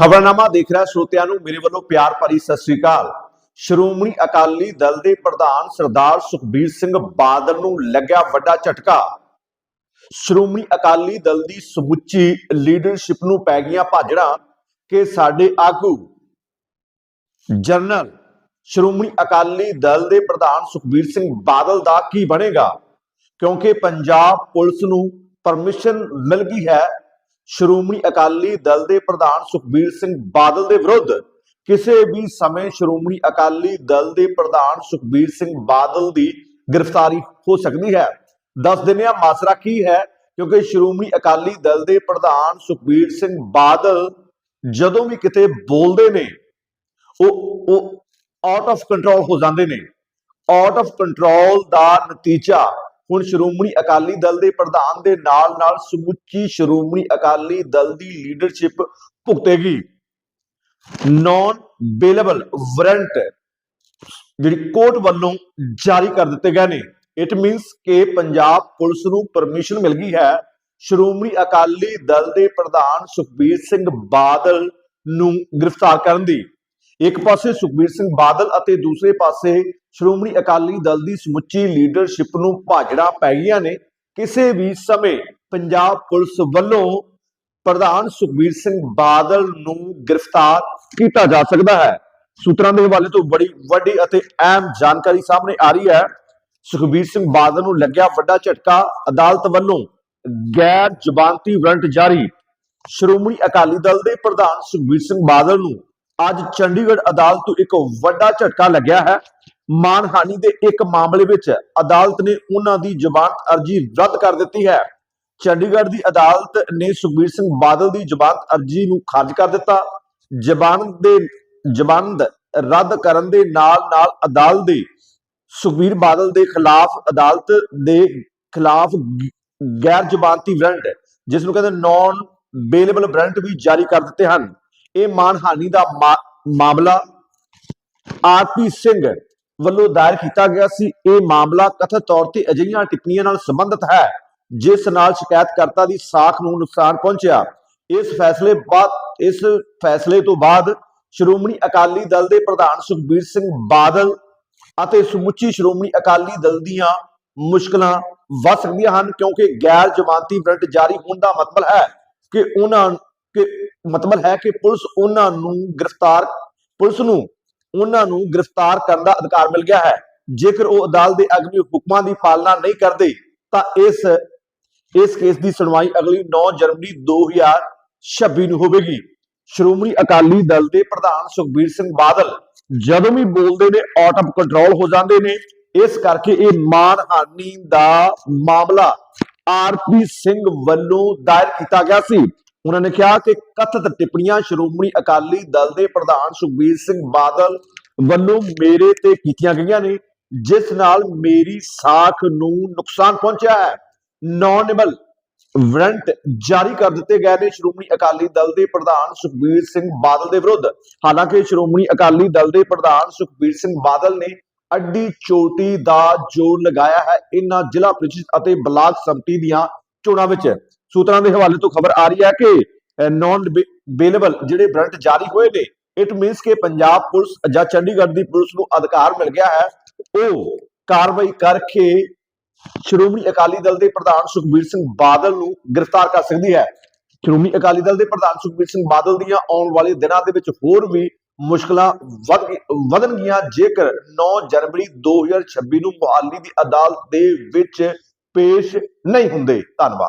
ਖਬਰਨਾਮਾ ਦੇਖ ਰਿਹਾ ਸਰੋਤਿਆਂ ਨੂੰ, ਮੇਰੇ ਵੱਲੋਂ ਪਿਆਰ ਭਰੀ ਸਤਿ ਸ੍ਰੀ ਅਕਾਲ। ਸ਼੍ਰੋਮਣੀ ਅਕਾਲੀ ਦਲ ਦੇ ਪ੍ਰਧਾਨ ਸਰਦਾਰ ਸੁਖਬੀਰ ਸਿੰਘ ਬਾਦਲ ਨੂੰ ਲੱਗਿਆ ਵੱਡਾ ਝਟਕਾ। ਸ਼੍ਰੋਮਣੀ ਅਕਾਲੀ ਦਲ ਦੀ ਸਮੁੱਚੀ ਲੀਡਰਸ਼ਿਪ ਨੂੰ ਪੈ ਗਈਆਂ ਭਾਜੜਾਂ ਕਿ ਸਾਡੇ ਆਗੂ ਜਨਰਲ ਸ਼੍ਰੋਮਣੀ ਅਕਾਲੀ ਦਲ ਦੇ ਪ੍ਰਧਾਨ ਸੁਖਬੀਰ ਸਿੰਘ ਬਾਦਲ ਦਾ ਕੀ ਬਣੇਗਾ? ਕਿਉਂਕਿ ਪੰਜਾਬ ਪੁਲਿਸ ਨੂੰ ਪਰਮਿਸ਼ਨ ਮਿਲ ਗਈ ਹੈ ਸ਼੍ਰੋਮਣੀ ਅਕਾਲੀ ਦਲ ਦੇ ਪ੍ਰਧਾਨ ਸੁਖਬੀਰ ਸਿੰਘ ਬਾਦਲ ਦੇ ਵਿਰੁੱਧ ਕਿਸੇ ਵੀ ਸਮੇਂ ਸ਼੍ਰੋਮਣੀ ਅਕਾਲੀ ਦਲ ਦੇ ਪ੍ਰਧਾਨ ਸੁਖਬੀਰ ਸਿੰਘ ਬਾਦਲ ਦੀ ਗ੍ਰਿਫਤਾਰੀ ਹੋ ਸਕਦੀ ਹੈ। ਦੱਸ ਦਿੰਦੇ ਹਾਂ ਮਾਸਰਾ ਕੀ ਹੈ, ਕਿਉਂਕਿ ਸ਼੍ਰੋਮਣੀ ਅਕਾਲੀ ਦਲ ਦੇ ਪ੍ਰਧਾਨ ਸੁਖਬੀਰ ਸਿੰਘ ਬਾਦਲ ਜਦੋਂ ਵੀ ਕਿਤੇ ਬੋਲਦੇ ਨੇ, ਉਹ ਉਹ ਆਊਟ ਆਫ ਕੰਟਰੋਲ ਹੋ ਜਾਂਦੇ ਨੇ। ਆਊਟ ਆਫ ਕੰਟਰੋਲ ਦਾ ਨਤੀਜਾ ਹੁਣ ਸ਼੍ਰੋਮਣੀ ਅਕਾਲੀ ਦਲ ਦੇ ਪ੍ਰਧਾਨ ਦੇ ਨਾਲ ਨਾਲ ਸਮੁੱਚੀ ਸ਼੍ਰੋਮਣੀ ਅਕਾਲੀ ਦਲ ਦੀ ਲੀਡਰਸ਼ਿਪ ਭੁਗਤੇਗੀ। ਨਾਨ ਬੇਲੇਬਲ ਵਾਰੰਟ ਜਿਹੜੀ ਕੋਰਟ ਵੱਲੋਂ ਜਾਰੀ ਕਰ ਦਿੱਤੇ ਗਏ ਨੇ। ਇਟ ਮੀਨਸ ਕਿ ਪੰਜਾਬ ਪੁਲਿਸ ਨੂੰ ਪਰਮਿਸ਼ਨ ਮਿਲ ਗਈ ਹੈ ਸ਼੍ਰੋਮਣੀ ਅਕਾਲੀ ਦਲ ਦੇ ਪ੍ਰਧਾਨ ਸੁਖਬੀਰ ਸਿੰਘ ਬਾਦਲ ਨੂੰ ਗ੍ਰਿਫਤਾਰ ਕਰਨ ਦੀ। ਇੱਕ ਪਾਸੇ ਸੁਖਬੀਰ ਸਿੰਘ ਬਾਦਲ ਅਤੇ ਦੂਸਰੇ ਪਾਸੇ ਸ਼੍ਰੋਮਣੀ ਅਕਾਲੀ ਦਲ ਦੀ ਸਮੁੱਚੀ ਲੀਡਰਸ਼ਿਪ ਨੂੰ ਭਾਜੜਾ ਪੈ ਗਈਆਂ ਨੇ। ਕਿਸੇ ਵੀ ਸਮੇਂ ਪੰਜਾਬ ਪੁਲਿਸ ਵੱਲੋਂ ਪ੍ਰਧਾਨ ਸੁਖਬੀਰ ਸਿੰਘ ਬਾਦਲ ਨੂੰ ਗ੍ਰਿਫਤਾਰ ਕੀਤਾ ਜਾ ਸਕਦਾ ਹੈ। ਸੂਤਰਾਂ ਦੇ ਹਵਾਲੇ ਤੋਂ ਬੜੀ ਵੱਡੀ ਅਤੇ ਅਹਿਮ ਜਾਣਕਾਰੀ ਸਾਹਮਣੇ ਆ ਰਹੀ ਹੈ। ਸੁਖਬੀਰ ਸਿੰਘ ਬਾਦਲ ਨੂੰ ਲੱਗਿਆ ਵੱਡਾ ਝਟਕਾ। ਅਦਾਲਤ ਵੱਲੋਂ ਗੈਰ ਜ਼ਬਾਨਤੀ ਵਾਰੰਟ ਜਾਰੀ। ਸ਼੍ਰੋਮਣੀ ਅਕਾਲੀ ਦਲ ਦੇ ਪ੍ਰਧਾਨ ਸੁਖਬੀਰ ਸਿੰਘ ਬਾਦਲ ਨੂੰ ਅੱਜ ਚੰਡੀਗੜ੍ਹ ਅਦਾਲਤ ਤੋਂ ਇੱਕ ਵੱਡਾ ਝਟਕਾ ਲੱਗਿਆ ਹੈ। ਮਾਨਹਾਨੀ ਦੇ ਇੱਕ ਮਾਮਲੇ ਵਿੱਚ ਅਦਾਲਤ ਨੇ ਉਹਨਾਂ ਦੀ ਜ਼ਮਾਨਤ ਅਰਜ਼ੀ ਰੱਦ ਕਰ ਦਿੱਤੀ ਹੈ। ਚੰਡੀਗੜ੍ਹ ਦੀ ਅਦਾਲਤ ਨੇ ਸੁਖਬੀਰ ਸਿੰਘ ਬਾਦਲ ਦੀ ਜ਼ਮਾਨਤ ਅਰਜ਼ੀ ਨੂੰ ਖਾਰਜ ਕਰ ਦਿੱਤਾ। ਜ਼ਮਾਨਤ ਦੇ ਜ਼ਮਾਨਤ ਰੱਦ ਕਰਨ ਦੇ ਨਾਲ ਨਾਲ ਅਦਾਲਤ ਦੇ, ਸੁਖਬੀਰ ਬਾਦਲ ਦੇ ਖਿਲਾਫ ਅਦਾਲਤ ਦੇ ਖਿਲਾਫ ਗੈਰ ਜ਼ਮਾਨਤੀ ਵਾਰੰਟ, ਜਿਸ ਨੂੰ ਕਹਿੰਦੇ ਨਾਨ ਬੇਲੇਬਲ ਵਾਰੰਟ ਵੀ ਜਾਰੀ ਕਰ ਦਿੱਤੇ ਹਨ। ਇਹ ਮਾਨਹਾਨੀ ਦਾ ਮਾਮਲਾ ਆਰਪੀ ਸਿੰਘ ਵੱਲੋਂ ਦਾਇਰ ਕੀਤਾ ਗਿਆ ਸੀ। ਇਹ ਮਾਮਲਾ ਕਥਿਤ ਤੌਰ ਤੇ ਅਜਿਹੀਆਂ ਟਿੱਪਣੀਆਂ ਨਾਲ ਸੰਬੰਧਿਤ ਹੈ, ਜਿਸ ਨਾਲ ਸ਼ਿਕਾਇਤਕਰਤਾ ਦੀ ਸਾਖ ਨੂੰ ਨੁਕਸਾਨ ਪਹੁੰਚਿਆ। ਇਸ ਫੈਸਲੇ ਬਾਅਦ, ਇਸ ਫੈਸਲੇ ਤੋਂ ਬਾਅਦ ਸ਼੍ਰੋਮਣੀ ਅਕਾਲੀ ਦਲ ਦੇ ਪ੍ਰਧਾਨ ਸੁਖਬੀਰ ਸਿੰਘ ਬਾਦਲ ਅਤੇ ਸਮੁੱਚੀ ਸ਼੍ਰੋਮਣੀ ਅਕਾਲੀ ਦਲ ਦੀਆਂ ਮੁਸ਼ਕਲਾਂ ਵੱਧ ਸਕਦੀਆਂ ਹਨ, ਕਿਉਂਕਿ ਗੈਰ ਜ਼ਮਾਨਤੀ ਵਾਰੰਟ ਜਾਰੀ ਹੋਣ ਦਾ ਮਤਲਬ ਹੈ ਕਿ ਉਹਨਾਂ ਕਿ ਮਤਲਬ ਹੈ ਕਿ ਪੁਲਿਸ ਉਹਨਾਂ ਨੂੰ ਗ੍ਰਿਫਤਾਰ, ਪੁਲਿਸ ਨੂੰ ਉਹਨਾਂ ਨੂੰ ਗ੍ਰਿਫਤਾਰ ਕਰਨ ਦਾ ਅਧਿਕਾਰ ਮਿਲ ਗਿਆ ਹੈ। ਜੇਕਰ ਉਹ ਅਦਾਲਤ ਦੇ ਅਗਮੀ ਹੁਕਮਾਂ ਦੀ ਪਾਲਣਾ ਨਹੀਂ ਕਰਦੇ, ਤਾਂ ਇਸ ਇਸ ਕੇਸ ਦੀ ਸੁਣਵਾਈ ਅਗਲੀ 9 ਜਨਵਰੀ 2026 ਨੂੰ ਹੋਵੇਗੀ। ਸ਼੍ਰੋਮਣੀ ਅਕਾਲੀ ਦਲ ਦੇ ਪ੍ਰਧਾਨ ਸੁਖਬੀਰ ਸਿੰਘ ਬਾਦਲ ਜਦੋਂ ਵੀ ਬੋਲਦੇ ਨੇ ਆਊਟ ਆਫ ਕੰਟਰੋਲ ਹੋ ਜਾਂਦੇ ਨੇ। ਇਸ ਕਰਕੇ ਇਹ ਮਾਨਹਾਨੀ ਦਾ ਮਾਮਲਾ ਆਰਪੀ ਸਿੰਘ ਵੱਲੋਂ ਦਾਇਰ ਕੀਤਾ ਗਿਆ ਸੀ। ਉਹਨਾਂ ਨੇ ਕਿਹਾ ਕਿ ਕਥਿਤ ਟਿੱਪਣੀਆਂ ਸ਼੍ਰੋਮਣੀ ਅਕਾਲੀ ਦਲ ਦੇ ਪ੍ਰਧਾਨ ਸੁਖਬੀਰ ਸਿੰਘ ਬਾਦਲ ਵੱਲੋਂ ਮੇਰੇ ਤੇ ਕੀਤੀਆਂ ਗਈਆਂ ਨੇ, ਜਿਸ ਨਾਲ ਮੇਰੀ ਸਾਖ ਨੂੰ ਨੁਕਸਾਨ ਪਹੁੰਚਿਆ ਹੈ। ਨੌਨੇਬਲ ਵਾਰੰਟ ਜਾਰੀ ਕਰ ਦਿੱਤੇ ਗਏ ਨੇ ਸ਼੍ਰੋਮਣੀ ਅਕਾਲੀ ਦਲ ਦੇ ਪ੍ਰਧਾਨ ਸੁਖਬੀਰ ਸਿੰਘ ਬਾਦਲ ਦੇ ਵਿਰੁੱਧ। ਹਾਲਾਂਕਿ ਸ਼੍ਰੋਮਣੀ ਅਕਾਲੀ ਦਲ ਦੇ ਪ੍ਰਧਾਨ ਸੁਖਬੀਰ ਸਿੰਘ ਬਾਦਲ ਨੇ ਅੱਡੀ ਚੋਟੀ ਦਾ ਜੋਰ ਲਗਾਇਆ ਹੈ। ਇਹਨਾਂ ਜ਼ਿਲ੍ਹਾ ਪ੍ਰੀਸ਼ਦ ਅਤੇ ਬਲਾਕ ਸੰਮਤੀ ਦੀਆਂ ਚੋਣਾਂ ਵਿੱਚ। ਸੂਤਰਾਂ ਦੇ ਹਵਾਲੇ ਤੋਂ ਖਬਰ ਆ ਰਹੀ ਹੈ ਕਿ ਨਾਨ ਬੇਲੇਬਲ ਜਿਹੜੇ ਵਾਰੰਟ ਜਾਰੀ ਹੋਏ ਨੇ ਇਟ ਮੀਨਸ ਕਿ ਪੰਜਾਬ ਪੁਲਿਸ ਜਾਂ ਚੰਡੀਗੜ੍ਹ ਦੀ ਪੁਲਿਸ ਨੂੰ ਅਧਿਕਾਰ ਮਿਲ ਗਿਆ ਹੈ। ਉਹ ਕਾਰਵਾਈ ਕਰਕੇ ਸ਼੍ਰੋਮਣੀ ਅਕਾਲੀ ਦਲ ਦੇ ਪ੍ਰਧਾਨ ਸੁਖਬੀਰ ਸਿੰਘ ਬਾਦਲ ਨੂੰ ਗ੍ਰਿਫਤਾਰ ਕਰ ਸਕਦੀ ਹੈ। ਸ਼੍ਰੋਮਣੀ ਅਕਾਲੀ ਦਲ ਦੇ ਪ੍ਰਧਾਨ ਸੁਖਬੀਰ ਸਿੰਘ ਬਾਦਲ ਦੀਆਂ ਆਉਣ ਵਾਲੇ ਦਿਨਾਂ ਦੇ ਵਿੱਚ ਹੋਰ ਵੀ ਮੁਸ਼ਕਲਾਂ ਵਧ ਵਧਣਗੀਆਂ ਜੇਕਰ 9 ਜਨਵਰੀ 2026 ਨੂੰ ਮੁਹਾਲੀ ਦੀ ਅਦਾਲਤ ਦੇ ਵਿੱਚ ਪੇਸ਼ ਨਹੀਂ ਹੁੰਦੇ। ਧੰਨਵਾਦ।